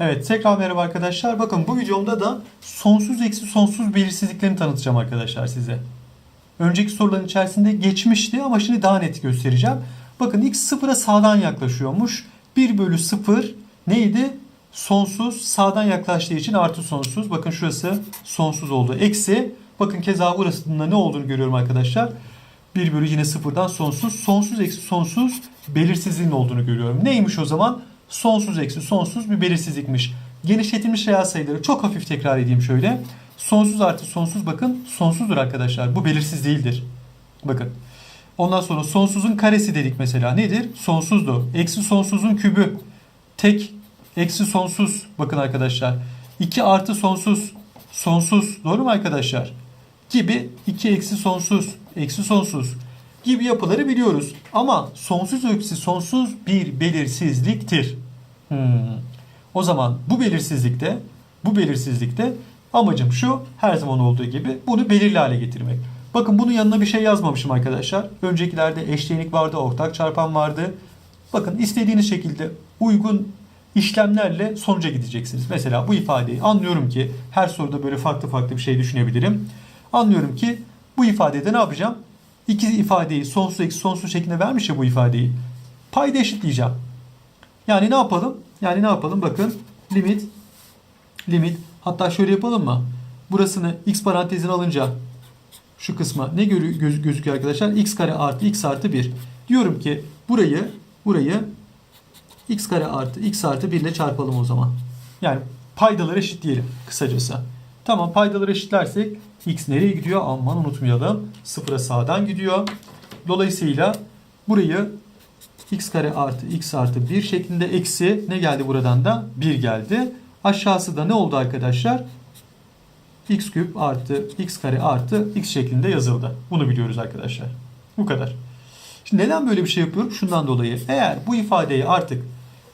Evet tekrar merhaba arkadaşlar. Bakın bu videomda da sonsuz eksi sonsuz belirsizliklerini tanıtacağım arkadaşlar size. Önceki soruların içerisinde geçmişti ama şimdi daha net göstereceğim. Bakın x sıfıra sağdan yaklaşıyormuş. 1 bölü 0 neydi? Sonsuz sağdan yaklaştığı için artı sonsuz. Bakın şurası sonsuz oldu. Eksi bakın keza burasında ne olduğunu görüyorum arkadaşlar. 1 bölü yine sıfırdan sonsuz. Sonsuz eksi sonsuz belirsizliğin olduğunu görüyorum. Neymiş o zaman? Sonsuz eksi sonsuz bir belirsizlikmiş. Genişletilmiş reel sayıları çok hafif tekrar edeyim şöyle. Sonsuz artı sonsuz bakın sonsuzdur arkadaşlar. Bu belirsiz değildir. Bakın. Ondan sonra sonsuzun karesi dedik mesela. Nedir? Sonsuzdu. Eksi sonsuzun kübü. Tek eksi sonsuz. Bakın arkadaşlar. 2 artı sonsuz. Sonsuz. Doğru mu arkadaşlar? Gibi 2 eksi sonsuz. Eksi sonsuz. Gibi yapıları biliyoruz. Ama sonsuz eksi sonsuz bir belirsizliktir. Hmm. O zaman bu belirsizlikte bu belirsizlikte amacım şu her zaman olduğu gibi bunu belirli hale getirmek. Bakın bunun yanına bir şey yazmamışım arkadaşlar. Öncekilerde eşlenik vardı, ortak çarpan vardı. Bakın istediğiniz şekilde uygun işlemlerle sonuca gideceksiniz. Mesela bu ifadeyi anlıyorum ki her soruda böyle farklı farklı bir şey düşünebilirim. Anlıyorum ki bu ifadede ne yapacağım? İki ifadeyi sonsuz eksi sonsuz şeklinde vermiş ya bu ifadeyi. Payda eşitleyeceğim. Yani ne yapalım? Yani ne yapalım? Bakın limit limit hatta şöyle yapalım mı? Burasını x parantezine alınca şu kısma ne göz, gözüküyor arkadaşlar? x kare artı x artı 1. Diyorum ki burayı burayı x kare artı x artı 1 ile çarpalım o zaman. Yani paydaları eşitleyelim kısacası. Tamam paydaları eşitlersek x nereye gidiyor? Aman unutmayalım. Sıfıra sağdan gidiyor. Dolayısıyla burayı x kare artı x artı 1 şeklinde eksi ne geldi buradan da? 1 geldi. Aşağısı da ne oldu arkadaşlar? x küp artı x kare artı x şeklinde yazıldı. Bunu biliyoruz arkadaşlar. Bu kadar. Şimdi neden böyle bir şey yapıyorum? Şundan dolayı. Eğer bu ifadeyi artık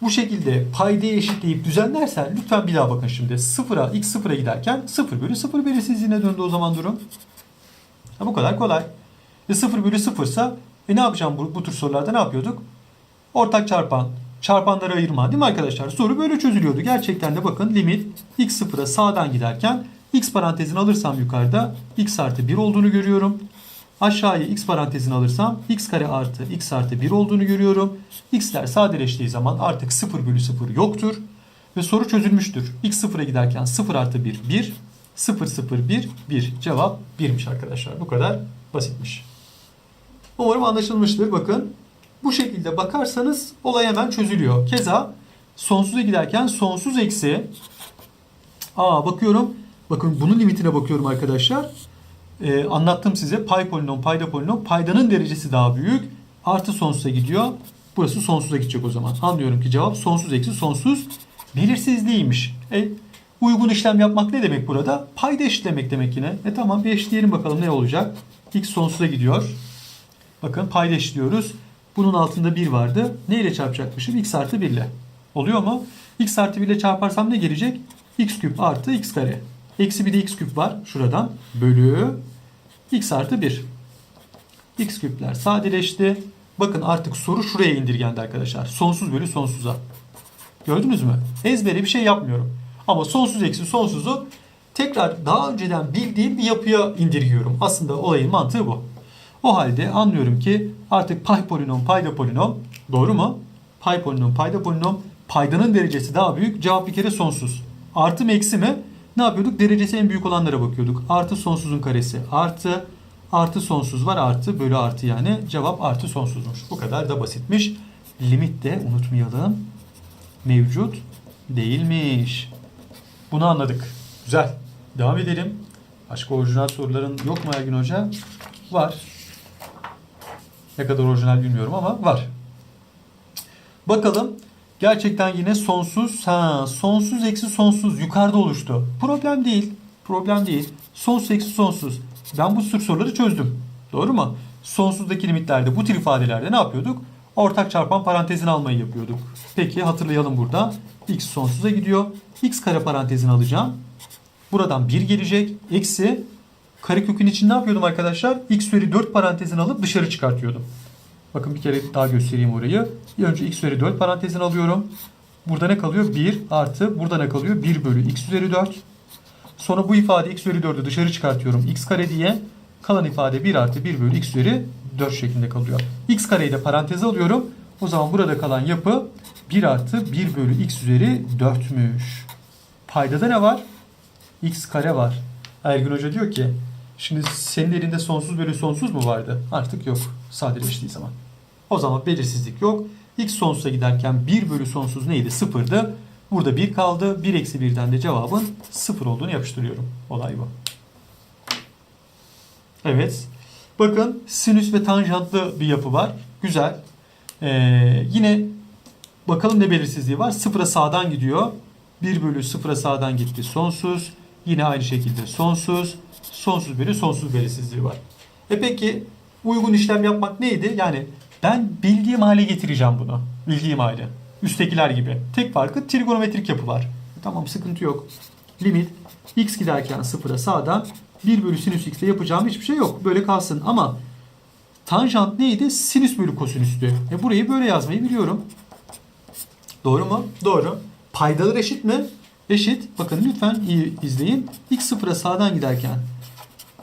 bu şekilde paydaya eşitleyip düzenlersen lütfen bir daha bakın şimdi. Sıfıra, x sıfıra giderken 0 bölü 0 belirsizliğine döndü o zaman durum. Ha, bu kadar kolay. E 0 bölü 0 ise e ne yapacağım bu, bu tür sorularda ne yapıyorduk? Ortak çarpan, çarpanları ayırma değil mi arkadaşlar? Soru böyle çözülüyordu. Gerçekten de bakın limit x sıfıra sağdan giderken x parantezini alırsam yukarıda x artı 1 olduğunu görüyorum. Aşağıya x parantezini alırsam x kare artı x artı 1 olduğunu görüyorum. x'ler sadeleştiği zaman artık 0 bölü 0 yoktur. Ve soru çözülmüştür. x sıfıra giderken 0 artı 1 1. 0 0 1 1. Cevap 1'miş arkadaşlar. Bu kadar basitmiş. Umarım anlaşılmıştır. Bakın bu şekilde bakarsanız olay hemen çözülüyor. Keza sonsuza giderken sonsuz eksi Aa bakıyorum. Bakın bunun limitine bakıyorum arkadaşlar. Ee, anlattım size pay polinom, payda polinom. Paydanın derecesi daha büyük. Artı sonsuza gidiyor. Burası sonsuza gidecek o zaman. Anlıyorum ki cevap sonsuz eksi sonsuz belirsizliğiymiş. E, uygun işlem yapmak ne demek burada? Payda eşitlemek demek yine. E tamam bir eşitleyelim bakalım ne olacak. X sonsuza gidiyor. Bakın payda eşitliyoruz. Bunun altında 1 vardı. Ne ile çarpacakmışım? X artı 1 ile. Oluyor mu? X artı 1 ile çarparsam ne gelecek? X küp artı X kare. Eksi bir de X küp var şuradan. Bölü X artı 1. X küpler sadeleşti. Bakın artık soru şuraya indirgendi arkadaşlar. Sonsuz bölü sonsuza. Gördünüz mü? Ezbere bir şey yapmıyorum. Ama sonsuz eksi sonsuzu tekrar daha önceden bildiğim bir yapıya indirgiyorum. Aslında olayın mantığı bu. O halde anlıyorum ki artık pay polinom, payda polinom doğru mu? Pay polinom, payda polinom paydanın derecesi daha büyük. Cevap bir kere sonsuz. Artı mı eksi mi? Ne yapıyorduk? Derecesi en büyük olanlara bakıyorduk. Artı sonsuzun karesi. Artı artı sonsuz var. Artı bölü artı yani. Cevap artı sonsuzmuş. Bu kadar da basitmiş. Limit de unutmayalım. Mevcut değilmiş. Bunu anladık. Güzel. Devam edelim. Başka orijinal soruların yok mu Ergün Hoca? Var. Ne kadar orijinal bilmiyorum ama var. Bakalım. Gerçekten yine sonsuz, ha, sonsuz eksi sonsuz yukarıda oluştu. Problem değil. Problem değil. Sonsuz eksi sonsuz. Ben bu tür soruları çözdüm. Doğru mu? Sonsuzdaki limitlerde bu tür ifadelerde ne yapıyorduk? Ortak çarpan parantezini almayı yapıyorduk. Peki hatırlayalım burada. X sonsuza gidiyor. X kare parantezini alacağım. Buradan 1 gelecek. Eksi karekökün için ne yapıyordum arkadaşlar? X üzeri 4 parantezini alıp dışarı çıkartıyordum. Bakın bir kere daha göstereyim orayı. Bir önce x üzeri 4 parantezini alıyorum. Burada ne kalıyor? 1 artı burada ne kalıyor? 1 bölü x üzeri 4. Sonra bu ifade x üzeri 4'ü dışarı çıkartıyorum x kare diye. Kalan ifade 1 artı 1 bölü x üzeri 4 şeklinde kalıyor. x kareyi de paranteze alıyorum. O zaman burada kalan yapı 1 artı 1 bölü x üzeri 4'müş. Paydada ne var? x kare var. Ergün Hoca diyor ki şimdi senin elinde sonsuz bölü sonsuz mu vardı? Artık yok. Sadeleştiği zaman. O zaman belirsizlik yok. X sonsuza giderken 1 bölü sonsuz neydi? Sıfırdı. Burada 1 kaldı. 1 eksi 1'den de cevabın 0 olduğunu yapıştırıyorum. Olay bu. Evet. Bakın sinüs ve tanjantlı bir yapı var. Güzel. Ee, yine bakalım ne belirsizliği var. Sıfıra sağdan gidiyor. 1 bölü sıfıra sağdan gitti. Sonsuz. Yine aynı şekilde sonsuz. Sonsuz bölü sonsuz belirsizliği var. E peki uygun işlem yapmak neydi? Yani ben bildiğim hale getireceğim bunu. Bildiğim hale. Üsttekiler gibi. Tek farkı trigonometrik yapı var. Tamam sıkıntı yok. Limit x giderken sıfıra sağdan 1 bölü sinüs x'te yapacağım hiçbir şey yok. Böyle kalsın ama tanjant neydi? Sinüs bölü kosinüstü. E burayı böyle yazmayı biliyorum. Doğru mu? Doğru. Paydalar eşit mi? Eşit. Bakın lütfen iyi izleyin. X sıfıra sağdan giderken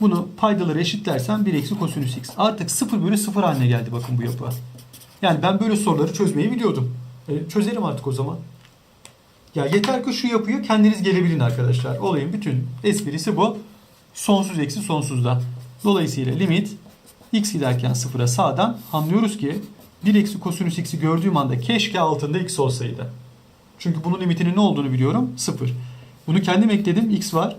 bunu paydaları eşitlersem 1 eksi kosinüs x. Artık 0 bölü 0 haline geldi bakın bu yapı. Yani ben böyle soruları çözmeyi biliyordum. E, çözelim artık o zaman. Ya yeter ki şu yapıyı kendiniz gelebilin arkadaşlar. Olayın bütün esprisi bu. Sonsuz eksi sonsuzda. Dolayısıyla limit x giderken sıfıra sağdan anlıyoruz ki 1 eksi kosinüs x'i gördüğüm anda keşke altında x olsaydı. Çünkü bunun limitinin ne olduğunu biliyorum. 0. Bunu kendim ekledim. X var.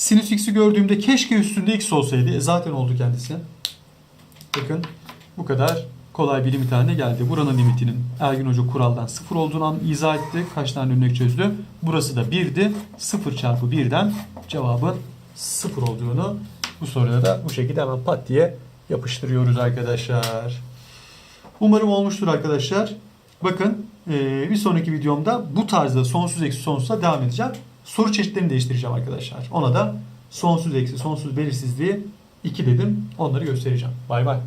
Sinüs x'i gördüğümde keşke üstünde x olsaydı. E zaten oldu kendisi. Bakın bu kadar kolay bir limit haline geldi. Buranın limitinin Ergün Hoca kuraldan 0 olduğunu an- izah etti. Kaç tane örnek çözdü. Burası da 1'di. 0 çarpı 1'den cevabın 0 olduğunu bu soruda da bu şekilde hemen pat diye yapıştırıyoruz arkadaşlar. Umarım olmuştur arkadaşlar. Bakın eee, bir sonraki videomda bu tarzda sonsuz eksi sonsuza devam edeceğim. Soru çeşitlerini değiştireceğim arkadaşlar. Ona da sonsuz eksi sonsuz belirsizliği 2 dedim. Onları göstereceğim. Bay bay.